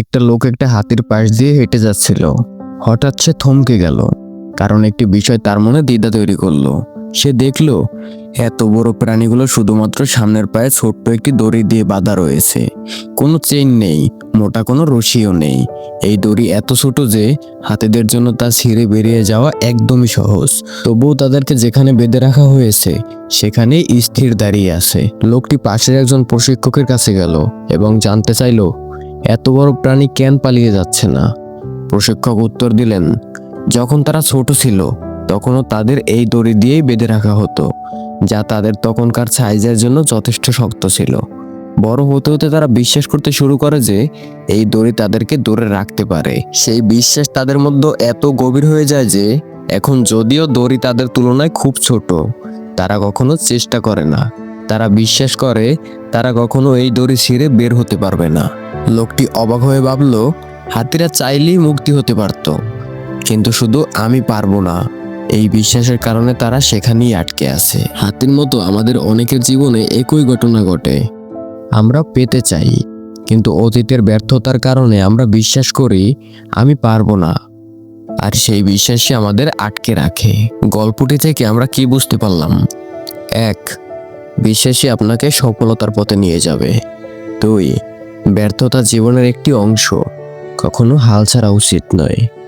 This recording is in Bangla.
একটা লোক একটা হাতির পাশ দিয়ে হেঁটে যাচ্ছিল। হঠাৎ সে থমকে গেল, কারণ একটি বিষয় তার মনে দ্বিধা তৈরি করল। সে দেখল, এত বড় প্রাণীগুলো শুধুমাত্র সামনের পায়ে ছোট্ট একটি দড়ি দিয়ে বাঁধা রয়েছে। কোনো চেইন নেই, মোটা কোনো রশিও নেই। এই দড়ি এত ছোট যে, হাতিদের জন্য তা ছিঁড়ে বেরিয়ে যাওয়া একদমই সহজ। তবুও তাদেরকে যেখানে বেঁধে রাখা হয়েছে, সেখানেই স্থির দাঁড়িয়ে আছে। লোকটি পাশের একজন প্রশিক্ষকের কাছে গেল এবং জানতে চাইলো এত বড় প্রাণী কেন পালিয়ে যাচ্ছে না? প্রশিক্ষক উত্তর দিলেন, যখন তারা ছোট ছিল, তখনও তাদের এই দড়ি দিয়েই বেঁধে রাখা হতো, যা তাদের তখনকার সাইজের জন্য যথেষ্ট শক্ত ছিল। বড় হতে হতে তারা বিশ্বাস করতে শুরু করে যে, এই দড়ি তাদেরকে দূরে রাখতে পারে। সেই বিশ্বাস তাদের মধ্যে এত গভীর হয়ে যায় যে, এখন যদিও দড়ি তাদের তুলনায় খুব ছোট, তারা কখনো চেষ্টা করে না। তারা বিশ্বাস করে, তারা কখনো এই দড়ি ছিঁড়ে বের হতে পারবে না। লোকটি অবাক হয়ে ভাবল, হাতিরা চাইলেই মুক্তি হতে পারত। কিন্তু শুধু আমি পারব না, এই বিশ্বাসের কারণে তারা সেখানেই আটকে আছে। হাতির মতো আমাদের অনেকের জীবনে একই ঘটনা ঘটে। আমরা পেতে চাই, কিন্তু অতীতের ব্যর্থতার কারণে আমরা বিশ্বাস করি, আমি পারব না। আর সেই বিশ্বাসই আমাদের আটকে রাখে। গল্পটি থেকে আমরা কি বুঝতে পারলাম? এক বিশ্বাসই আপনাকে সফলতার পথে নিয়ে যাবে। দুই, ব্যর্থতা জীবনের একটি অংশ, কখনো হাল ছাড়া উচিত নয়।